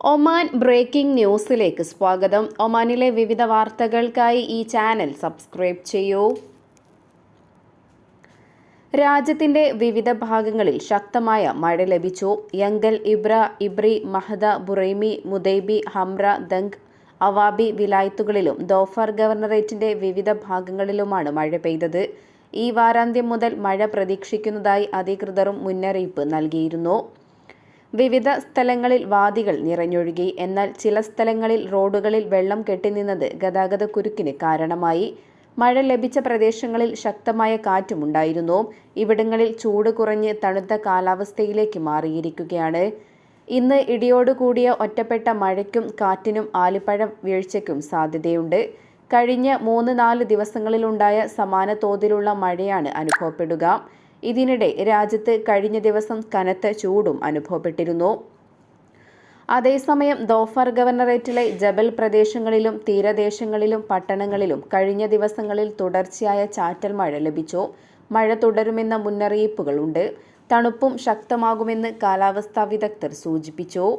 Oman breaking ന്യൂസിലേക്ക് സ്വാഗതം. ഒമാനിലെ വിവിധ വാർത്തകൾക്കായി ഈ ചാനൽ സബ്സ്ക്രൈബ് ചെയ്യൂ. രാജ്യത്തിന്റെ വിവിധ ഭാഗങ്ങളിൽ ശക്തമായ മഴ ലഭിച്ചു. Yanqul Ibra Ibri Mahdah Buraimi Mudaibi Hamra Dank Awabi വിലായത്തുകളിലും Dhofar ഗവർണറേറ്റിന്റെ വിവിധ ഭാഗങ്ങളിലുമാണ് മഴ പെയ്തത്. ഈ വാരാന്ത്യം മുതൽ മഴ പ്രതീക്ഷിക്കുന്നതായി അധികൃതരും മുന്നറിയിപ്പ് നൽകിയിരുന്നു. വിവിധ സ്ഥലങ്ങളിൽ വാദികൾ നിറഞ്ഞൊഴുകി. എന്നാൽ ചില സ്ഥലങ്ങളിൽ റോഡുകളിൽ വെള്ളം കെട്ടിനിന്നത് ഗതാഗതക്കുരുക്കിന് കാരണമായി. മഴ ലഭിച്ച പ്രദേശങ്ങളിൽ ശക്തമായ കാറ്റുമുണ്ടായിരുന്നു ഇവിടങ്ങളിൽ ചൂട് കുറഞ്ഞ് തണുത്ത കാലാവസ്ഥയിലേക്ക് മാറിയിരിക്കുകയാണ്. ഇന്ന് ഇടിയോടുകൂടിയ ഒറ്റപ്പെട്ട മഴയ്ക്കും കാറ്റിനും ആലിപ്പഴ വീഴ്ചയ്ക്കും സാധ്യതയുണ്ട്. കഴിഞ്ഞ മൂന്ന് നാല് ദിവസങ്ങളിലുണ്ടായ സമാന തോതിലുള്ള മഴയാണ് അനുഭവപ്പെടുക. ഇതിനിടെ രാജ്യത്ത് കഴിഞ്ഞ ദിവസം കനത്ത ചൂടും അനുഭവപ്പെട്ടിരുന്നു. അതേസമയം ദോഫർ ഗവർണറേറ്റിലെ ജബൽ പ്രദേശങ്ങളിലും തീരദേശങ്ങളിലും പട്ടണങ്ങളിലും കഴിഞ്ഞ ദിവസങ്ങളിൽ തുടർച്ചയായ ചാറ്റൽ മഴ ലഭിച്ചു. മഴ തുടരുമെന്ന മുന്നറിയിപ്പുകളുണ്ട്. തണുപ്പും ശക്തമാകുമെന്ന് കാലാവസ്ഥാ വിദഗ്ധർ സൂചിപ്പിച്ചു.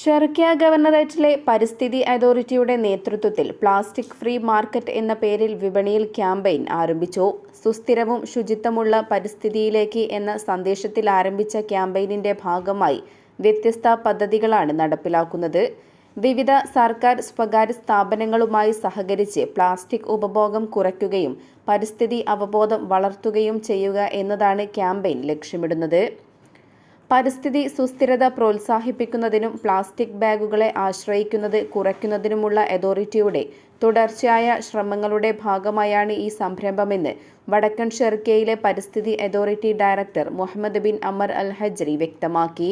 ഷെർക്കിയ ഗവർണറേറ്റിലെ പരിസ്ഥിതി അതോറിറ്റിയുടെ നേതൃത്വത്തിൽ പ്ലാസ്റ്റിക് ഫ്രീ മാർക്കറ്റ് എന്ന പേരിൽ വിപണിയിൽ ക്യാമ്പയിൻ ആരംഭിച്ചു. സുസ്ഥിരവും ശുചിത്വമുള്ള പരിസ്ഥിതിയിലേക്ക് എന്ന സന്ദേശത്തിൽ ആരംഭിച്ച ക്യാമ്പയിനിന്റെ ഭാഗമായി വ്യത്യസ്ത പദ്ധതികളാണ് നടപ്പിലാക്കുന്നത്. വിവിധ സർക്കാർ സ്വകാര്യ സ്ഥാപനങ്ങളുമായി സഹകരിച്ച് പ്ലാസ്റ്റിക് ഉപഭോഗം കുറയ്ക്കുകയും പരിസ്ഥിതി അവബോധം വളർത്തുകയും ചെയ്യുക എന്നതാണ് ക്യാമ്പയിൻ ലക്ഷ്യമിടുന്നത്. പരിസ്ഥിതി സുസ്ഥിരത പ്രോത്സാഹിപ്പിക്കുന്നതിനും പ്ലാസ്റ്റിക് ബാഗുകളെ ആശ്രയിക്കുന്നത് കുറയ്ക്കുന്നതിനുമുള്ള അതോറിറ്റിയുടെ തുടർച്ചയായ ശ്രമങ്ങളുടെ ഭാഗമായാണ് ഈ സംരംഭമെന്ന് വടക്കൻ ഷെർക്കയിലെ പരിസ്ഥിതി authority director Muhammad bin Amer Al Hajri വ്യക്തമാക്കി.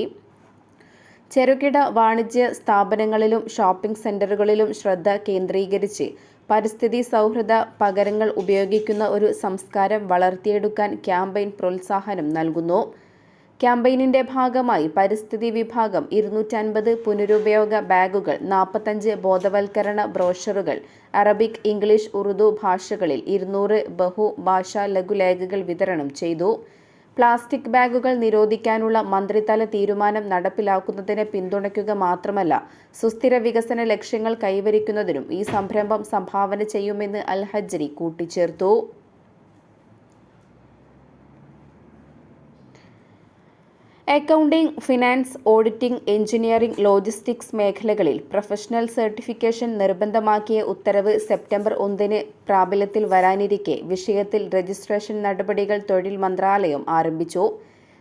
ചെറുകിട വാണിജ്യ സ്ഥാപനങ്ങളിലും ഷോപ്പിംഗ് സെന്ററുകളിലും ശ്രദ്ധ കേന്ദ്രീകരിച്ച് പരിസ്ഥിതി സൗഹൃദ പകരങ്ങൾ ഉപയോഗിക്കുന്ന ഒരു സംസ്കാരം വളർത്തിയെടുക്കാൻ ക്യാമ്പയിൻ പ്രോത്സാഹനം നൽകുന്നു. ക്യാമ്പയിനിന്റെ ഭാഗമായി പരിസ്ഥിതി വിഭാഗം ഇരുന്നൂറ്റൻപത് പുനരുപയോഗ ബാഗുകൾ നാൽപ്പത്തഞ്ച് ബോധവൽക്കരണ ബ്രോഷറുകൾ അറബിക് ഇംഗ്ലീഷ് ഉറുദു ഭാഷകളിൽ ഇരുന്നൂറ് ബഹുഭാഷാ ലഘുലേഖകൾ വിതരണം ചെയ്തു. പ്ലാസ്റ്റിക് ബാഗുകൾ നിരോധിക്കാനുള്ള മന്ത്രിതല തീരുമാനം നടപ്പിലാക്കുന്നതിനെ പിന്തുണയ്ക്കുക മാത്രമല്ല സുസ്ഥിര വികസന ലക്ഷ്യങ്ങൾ കൈവരിക്കുന്നതിനും ഈ സംരംഭം സംഭാവന ചെയ്യുമെന്ന് അൽ ഹജ്രി കൂട്ടിച്ചേർത്തു. Accounting finance auditing engineering logistics മേഖലകളിൽ പ്രൊഫഷണൽ സർട്ടിഫിക്കേഷൻ നിർബന്ധമാക്കിയ ഉത്തരവ് സെപ്റ്റംബർ ഒന്നിന് പ്രാബല്യത്തിൽ വരാനിരിക്കെ വിഷയത്തിൽ രജിസ്ട്രേഷൻ നടപടികൾ തൊഴിൽ മന്ത്രാലയം ആരംഭിച്ചു.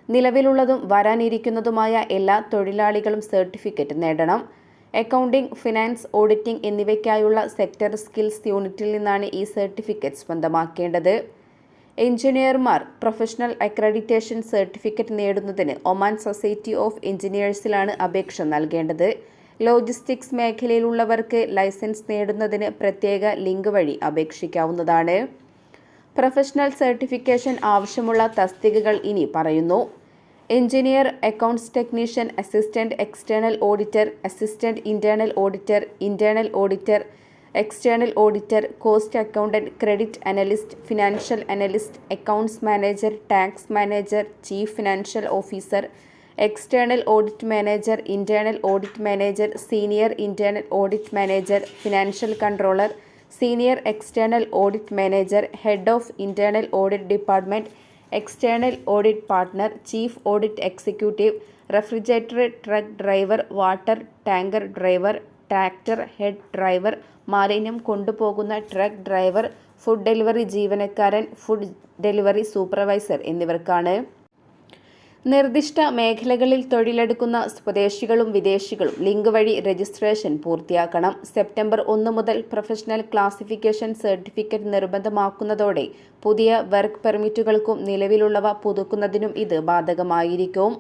നിലവിലുള്ളതും വരാനിരിക്കുന്നതുമായ എല്ലാ തൊഴിലാളികളും സർട്ടിഫിക്കറ്റ് നേടണം. അക്കൗണ്ടിംഗ് ഫിനാൻസ് ഓഡിറ്റിംഗ് എന്നിവയ്ക്കായുള്ള സെക്ടർ സ്കിൽസ് യൂണിറ്റിൽ നിന്നാണ് ഈ സർട്ടിഫിക്കറ്റ് സ്വന്തമാക്കേണ്ടത്. എഞ്ചിനീയർമാർ പ്രൊഫഷണൽ അക്രഡിറ്റേഷൻ സർട്ടിഫിക്കറ്റ് നേടുന്നതിന് ഒമാൻ സൊസൈറ്റി ഓഫ് എഞ്ചിനീയേഴ്സിലാണ് അപേക്ഷ നൽകേണ്ടത്. ലോജിസ്റ്റിക്സ് മേഖലയിലുള്ളവർക്ക് ലൈസൻസ് നേടുന്നതിന് പ്രത്യേക ലിങ്ക് വഴി അപേക്ഷിക്കാവുന്നതാണ്. പ്രൊഫഷണൽ സർട്ടിഫിക്കേഷൻ ആവശ്യമുള്ള തസ്തികകൾ ഇനി പറയുന്നു. Engineer accounts technician assistant external auditor assistant internal auditor internal auditor external auditor cost accountant credit analyst financial analyst accounts manager tax manager chief financial officer external audit manager internal audit manager senior internal audit manager financial controller senior external audit manager head of internal audit department external audit partner chief audit executive refrigerator truck driver water tanker driver tractor head driver മാലിന്യം കൊണ്ടുപോകുന്ന truck driver food delivery ജീവനക്കാരൻ food delivery supervisor എന്നിവർക്കാണ്. നിർദ്ദിഷ്ട മേഖലകളിൽ തൊഴിലെടുക്കുന്ന സ്വദേശികളും വിദേശികളും link വഴി registration പൂർത്തിയാക്കണം. സെപ്റ്റംബർ ഒന്ന് മുതൽ പ്രൊഫഷണൽ ക്ലാസിഫിക്കേഷൻ സർട്ടിഫിക്കറ്റ് നിർബന്ധമാക്കുന്നതോടെ പുതിയ വർക്ക് പെർമിറ്റുകൾക്കും നിലവിലുള്ളവ പുതുക്കുന്നതിനും ഇത് ബാധകമായിരിക്കും.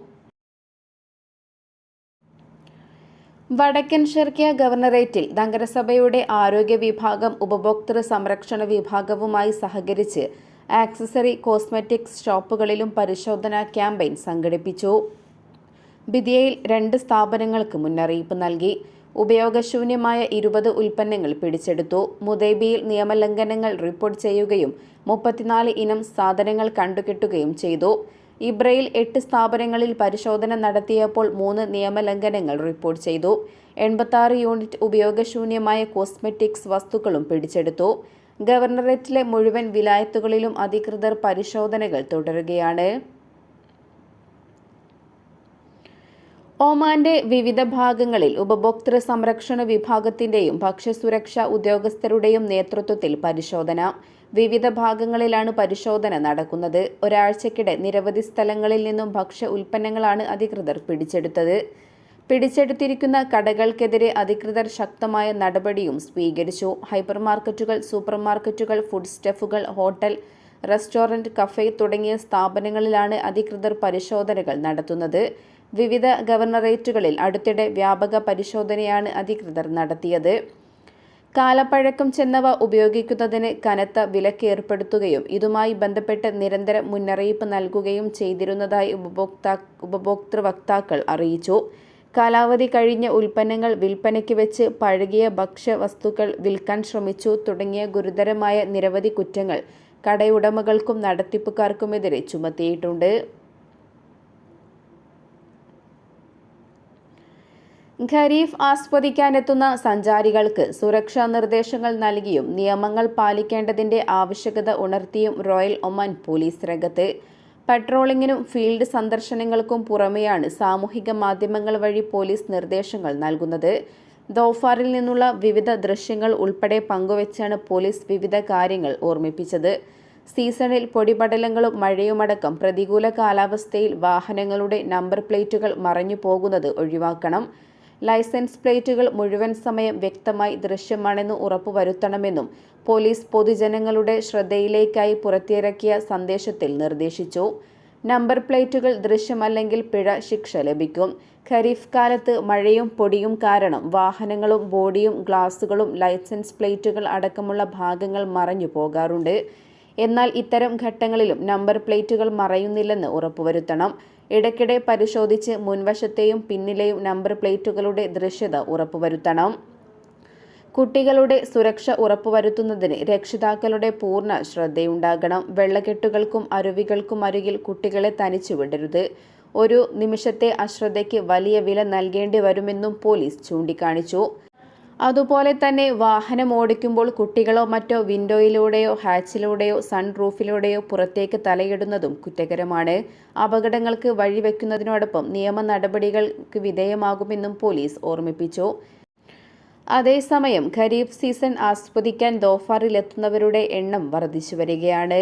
വടക്കൻ ഷെർക്കിയ ഗവർണറേറ്റിൽ നഗരസഭയുടെ ആരോഗ്യ വിഭാഗം ഉപഭോക്തൃ സംരക്ഷണ വിഭാഗവുമായി സഹകരിച്ച് ആക്സസറി കോസ്മെറ്റിക്സ് ഷോപ്പുകളിലും പരിശോധനാ ക്യാമ്പയിൻ സംഘടിപ്പിച്ചു. ബിദിയയിൽ രണ്ട് സ്ഥാപനങ്ങൾക്ക് മുന്നറിയിപ്പ് നൽകി. ഉപയോഗശൂന്യമായ ഇരുപത് ഉൽപ്പന്നങ്ങൾ പിടിച്ചെടുത്തു. മുതൈബിയിൽ നിയമലംഘനങ്ങൾ റിപ്പോർട്ട് ചെയ്യുകയും മുപ്പത്തിനാല് ഇനം സാധനങ്ങൾ കണ്ടുകിട്ടുകയും ചെയ്തു. ഇബ്രയിൽ എട്ട് സ്ഥാപനങ്ങളിൽ പരിശോധന നടത്തിയപ്പോൾ മൂന്ന് നിയമലംഘനങ്ങൾ റിപ്പോർട്ട് ചെയ്തു. എൺപത്തി യൂണിറ്റ് ഉപയോഗശൂന്യമായ കോസ്മെറ്റിക്സ് വസ്തുക്കളും പിടിച്ചെടുത്തു. ഗവർണറേറ്റിലെ മുഴുവൻ വിലായത്തുകളിലും അധികൃതർ പരിശോധനകൾ തുടരുകയാണ്. ഒമാന്റെ വിവിധ ഭാഗങ്ങളിൽ ഉപഭോക്തൃ സംരക്ഷണ വിഭാഗത്തിന്റെയും ഭക്ഷ്യസുരക്ഷാ ഉദ്യോഗസ്ഥരുടെയും നേതൃത്വത്തിൽ പരിശോധന. വിവിധ ഭാഗങ്ങളിലാണ് പരിശോധന നടക്കുന്നത്. ഒരാഴ്ചക്കിടെ നിരവധി സ്ഥലങ്ങളിൽ നിന്നും ഭക്ഷ്യ ഉൽപ്പന്നങ്ങളാണ് അധികൃതർ പിടിച്ചെടുത്തത്. പിടിച്ചെടുത്തിരിക്കുന്ന കടകൾക്കെതിരെ അധികൃതർ ശക്തമായ നടപടിയും സ്വീകരിച്ചു. ഹൈപ്പർ മാർക്കറ്റുകൾ സൂപ്പർ മാർക്കറ്റുകൾ ഫുഡ് സ്റ്റഫുകൾ ഹോട്ടൽ റെസ്റ്റോറന്റ് കഫേ തുടങ്ങിയ സ്ഥാപനങ്ങളിലാണ് അധികൃതർ പരിശോധനകൾ നടത്തുന്നത്. വിവിധ ഗവർണറേറ്റുകളിൽ അടുത്തിടെ വ്യാപക പരിശോധനയാണ് അധികൃതർ നടത്തിയത്. കാലപ്പഴക്കം ചെന്നവ ഉപയോഗിക്കുന്നതിന് കനത്ത വിലക്കേർപ്പെടുത്തുകയും ഇതുമായി ബന്ധപ്പെട്ട് നിരന്തരം മുന്നറിയിപ്പ് നൽകുകയും ചെയ്തിരുന്നതായി ഉപഭോക്താ ഉപഭോക്തൃ വക്താക്കൾ അറിയിച്ചു. കാലാവധി കഴിഞ്ഞ ഉൽപ്പന്നങ്ങൾ വിൽപ്പനയ്ക്ക് വെച്ച് പഴകിയ ഭക്ഷ്യവസ്തുക്കൾ വിൽക്കാൻ ശ്രമിച്ചു. തുടങ്ങിയ ഗുരുതരമായ നിരവധി കുറ്റങ്ങൾ കടയുടമകൾക്കും നടത്തിപ്പുകാർക്കുമെതിരെ ചുമത്തിയിട്ടുണ്ട്. ഖരീഫ് ആസ്വദിക്കാനെത്തുന്ന സഞ്ചാരികൾക്ക് സുരക്ഷാ നിർദ്ദേശങ്ങൾ നൽകിയും നിയമങ്ങൾ പാലിക്കേണ്ടതിന്റെ ആവശ്യകത ഉണർത്തിയും റോയൽ ഒമാൻ പോലീസ് രംഗത്ത്. പട്രോളിങ്ങിനും ഫീൽഡ് സന്ദർശനങ്ങൾക്കും പുറമെയാണ് സാമൂഹിക മാധ്യമങ്ങൾ വഴി പോലീസ് നിർദ്ദേശങ്ങൾ നൽകുന്നത്. ദോഫാറിൽ നിന്നുള്ള വിവിധ ദൃശ്യങ്ങൾ ഉൾപ്പെടെ പങ്കുവച്ചാണ് പോലീസ് വിവിധ കാര്യങ്ങൾ ഓർമ്മിപ്പിച്ചത്. സീസണിൽ പൊടിപടലങ്ങളും മഴയുമടക്കം പ്രതികൂല കാലാവസ്ഥയിൽ വാഹനങ്ങളുടെ നമ്പർ പ്ലേറ്റുകൾ മറഞ്ഞു പോകുന്നത് ഒഴിവാക്കണം. ലൈസൻസ് പ്ലേറ്റുകൾ മുഴുവൻ സമയം വ്യക്തമായി ദൃശ്യമാണെന്ന് ഉറപ്പുവരുത്തണമെന്നും പോലീസ് പൊതുജനങ്ങളുടെ ശ്രദ്ധയിലേക്കായി പുറത്തിറക്കിയ സന്ദേശത്തിൽ നിർദ്ദേശിച്ചു. നമ്പർ പ്ലേറ്റുകൾ ദൃശ്യമല്ലെങ്കിൽ പിഴ ശിക്ഷ ലഭിക്കും. ഖരീഫ് കാലത്ത് മഴയും പൊടിയും കാരണം വാഹനങ്ങളും ബോഡിയും ഗ്ലാസുകളും ലൈസൻസ് പ്ലേറ്റുകൾ അടക്കമുള്ള ഭാഗങ്ങൾ മറഞ്ഞു പോകാറുണ്ട്. എന്നാൽ ഇത്തരം ഘട്ടങ്ങളിലും നമ്പർ പ്ലേറ്റുകൾ മറയുന്നില്ലെന്ന് ഉറപ്പുവരുത്തണം. ഇടയ്ക്കിടെ പരിശോധിച്ച് മുൻവശത്തെയും പിന്നിലെയും നമ്പർ പ്ലേറ്റുകളുടെ ദൃശ്യത ഉറപ്പുവരുത്തണം. കുട്ടികളുടെ സുരക്ഷ ഉറപ്പുവരുത്തുന്നതിന് രക്ഷിതാക്കളുടെ പൂർണ ശ്രദ്ധയുണ്ടാകണം. വെള്ളക്കെട്ടുകൾക്കും അരുവികൾക്കും അരികിൽ കുട്ടികളെ തനിച്ചു വിടരുത്. ഒരു നിമിഷത്തെ അശ്രദ്ധയ്ക്ക് വലിയ വില നൽകേണ്ടി വരുമെന്നും പോലീസ് ചൂണ്ടിക്കാണിച്ചു. അതുപോലെ തന്നെ വാഹനം ഓടിക്കുമ്പോൾ കുട്ടികളോ മറ്റോ വിൻഡോയിലൂടെയോ ഹാച്ചിലൂടെയോ സൺ റൂഫിലൂടെയോ പുറത്തേക്ക് തലയിടുന്നതും കുറ്റകരമാണ്. അപകടങ്ങൾക്ക് വഴിവെക്കുന്നതിനോടൊപ്പം നിയമ നടപടികൾക്ക് വിധേയമാകുമെന്നും പോലീസ് ഓർമ്മിപ്പിച്ചു. അതേസമയം ഖരീഫ് സീസൺ ആസ്വദിക്കാൻ ദോഫാറിലെത്തുന്നവരുടെ എണ്ണം വർദ്ധിച്ചു വരികയാണ്.